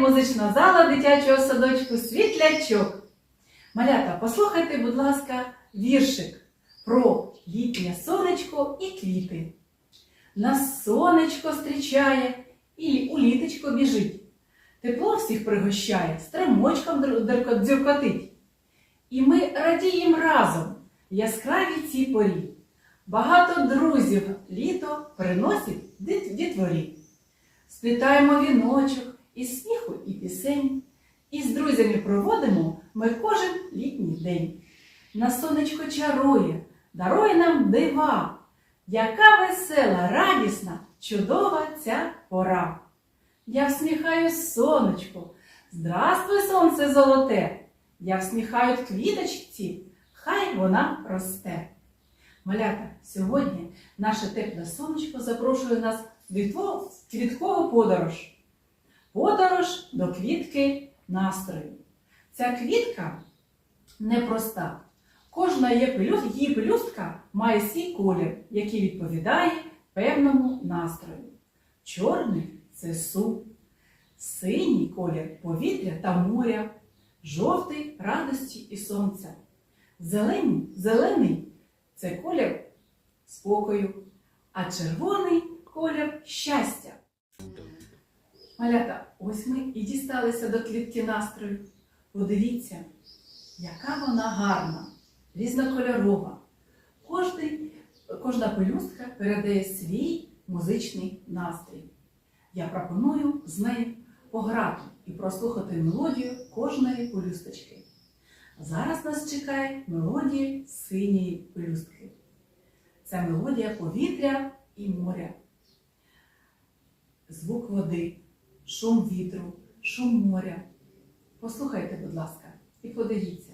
музична зала дитячого садочку Світлячок. Малята, послухайте, будь ласка, віршик про літнє сонечко і квіти. Нас сонечко зустрічає і у літочко біжить. Тепло всіх пригощає, струмочком др- дзюркотить. І ми радіємо разом в яскравій цій порі. Багато друзів літо приносить дітворі. Сплітаємо віночок із сміху і пісень, і з друзями проводимо ми кожен літній день. На сонечко чарує, дарує нам дива, яка весела, радісна, чудова ця пора. Я всміхаюсь сонечку, здравствуй, сонце золоте, я всміхаю квіточці, хай вона росте. Малята, сьогодні наше тепле сонечко запрошує нас в квіткову подорож. Подорож до квітки настрою. Ця квітка непроста. Кожна її пелю- її пелюстка має свій колір, який відповідає певному настрою. Чорний це сум, синій колір повітря та моря, жовтий радості і сонця. Зелений, зелений це колір спокою, а червоний колір щастя. Малята, ось ми і дісталися до квітки настрою. Подивіться, яка вона гарна, різнокольорова. Кожний, кожна пелюстка передає свій музичний настрій. Я пропоную з нею пограти і прослухати мелодію кожної пелюсточки. Зараз нас чекає мелодія синьої пелюстки. Це мелодія повітря і моря. Звук води, шум вітру, шум моря. Послухайте, будь ласка, і подивіться.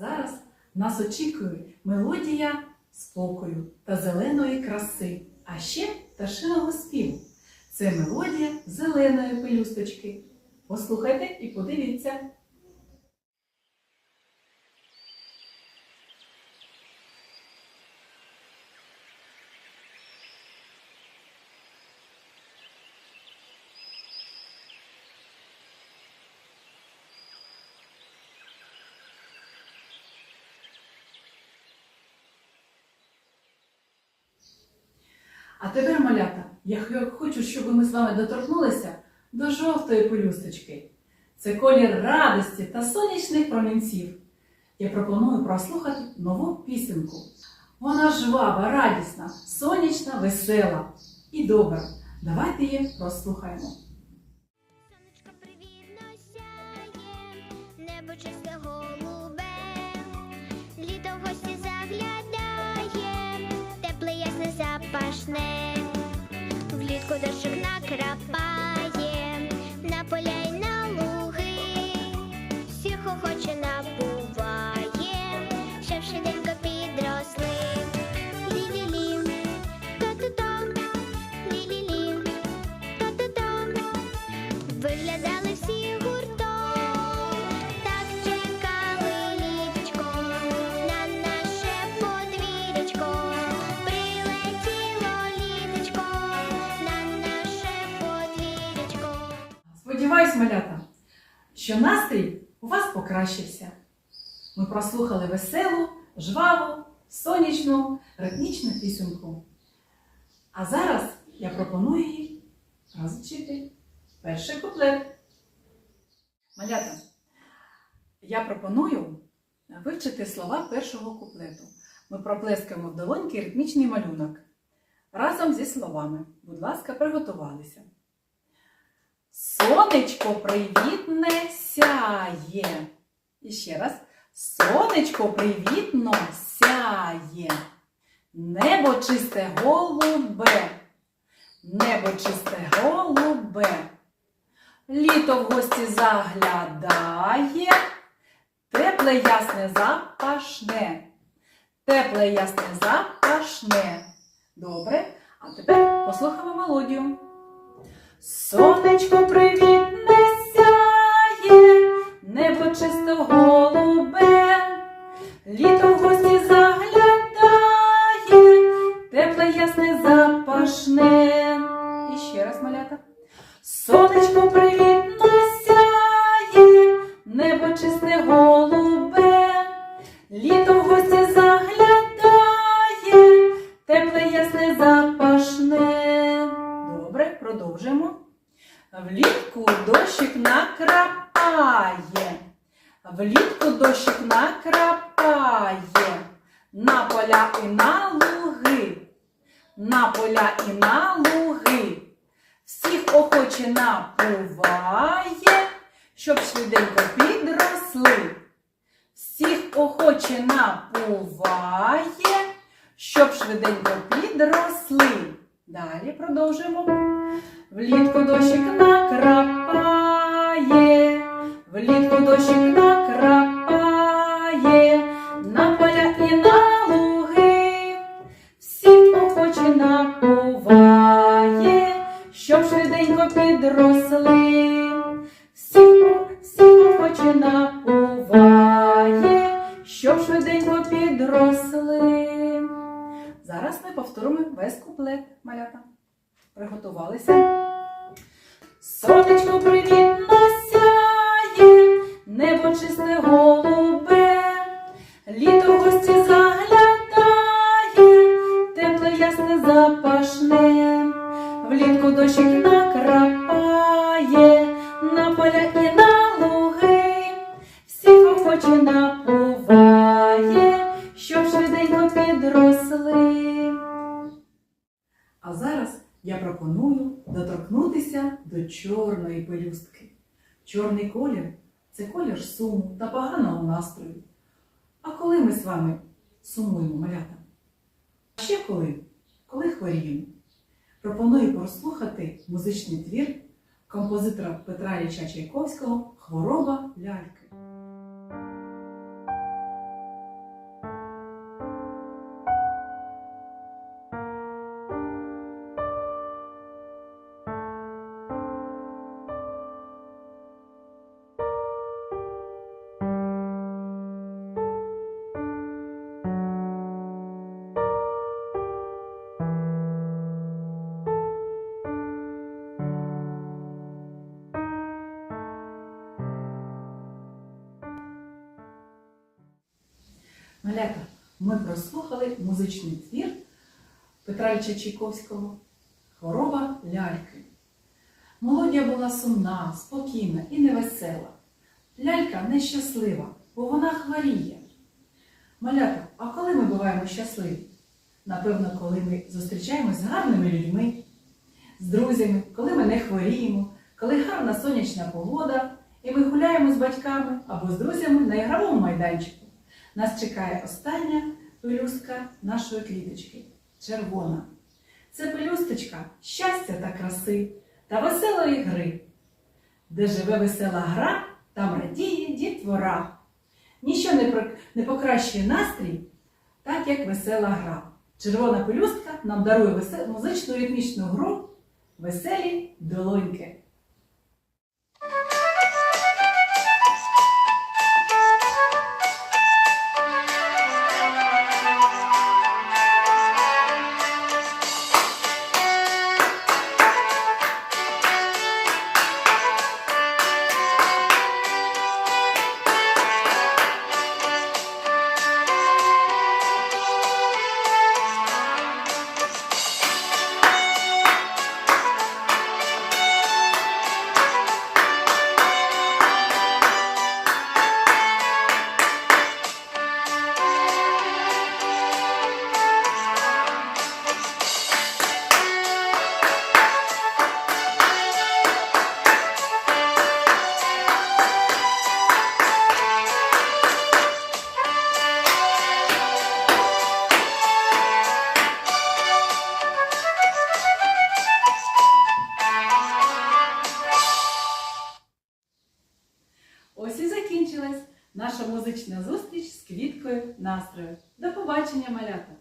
Зараз нас очікує мелодія спокою та зеленої краси, а ще пташиного співу. Це мелодія зеленої пелюсточки. Послухайте і подивіться. А тепер, малята, я хочу, щоб ми з вами доторкнулися до жовтої пелюсточки. Це колір радості та сонячних промінців. Я пропоную прослухати нову пісеньку. Вона жвава, радісна, сонячна, весела і добра. Давайте її прослухаємо. Сонечко привітно сяє, небо чисте голубе, літо в гості заглядає, тепле ясне запашне, влітку дощик накрапає, Сподіваюсь, малята, що настрій у вас покращився. Ми прослухали веселу, жваву, сонячну, ритмічну пісеньку. А зараз я пропоную їй розвчити перший куплет. Малята, я пропоную вивчити слова першого куплету. Ми проплескаємо в долоньки ритмічний малюнок разом зі словами. Будь ласка, приготувалися. Сонечко привітне сяє. І ще раз. Сонечко привітно сяє. Небо чисте голубе. Небо чисте голубе. Літо в гості заглядає. Тепле ясне запашне. Тепле ясне запашне. Добре. А тепер послухаємо мелодію. Сонечко привітне сяє, небо чисто голубе, літо в гості заглядає, тепле ясне запашне. І ще раз малята. Сонечко привітно дощик накрапає, на поля і на луги, на поля і на луги. Всіх охоче напуває, щоб швиденько підросли. Всіх охоче напуває, щоб швиденько підросли. Далі продовжимо. Влітку дощик накрапає, влітку дощик накрапає, на поля і на луги. Всіх охоче напуває, щоб швиденько підросли. Всіх, всіх охоче напуває, щоб швиденько підросли. Зараз ми повторимо весь куплет, малята. Приготувалися. Сонечко привітно сяє, небо чисте пропоную доторкнутися до чорної пелюстки. Чорний колір це колір суму та поганого настрою. А коли ми з вами сумуємо малята? А ще коли? Коли хворіємо. Пропоную прослухати музичний твір композитора Петра Ілліча Чайковського Хвороба ляльки. Малята, ми прослухали музичний твір Петра Ілліча Чайковського Хвороба ляльки. Мелодія була сумна, спокійна і невесела. Лялька нещаслива, бо вона хворіє. Малята, а коли ми буваємо щасливі? Напевно, коли ми зустрічаємось з гарними людьми, з друзями, коли ми не хворіємо, коли гарна сонячна погода, і ми гуляємо з батьками або з друзями на ігровому майданчику. Нас чекає остання пелюстка нашої квіточки червона. Це пелюсточка щастя та краси та веселої гри. Де живе весела гра, там радіє дітвора. Ніщо не, покращує настрій, так як весела гра. Червона пелюстка нам дарує музичну ритмічну гру Веселі долоньки. наша музична зустріч з квіткою настрою. До побачення, малята!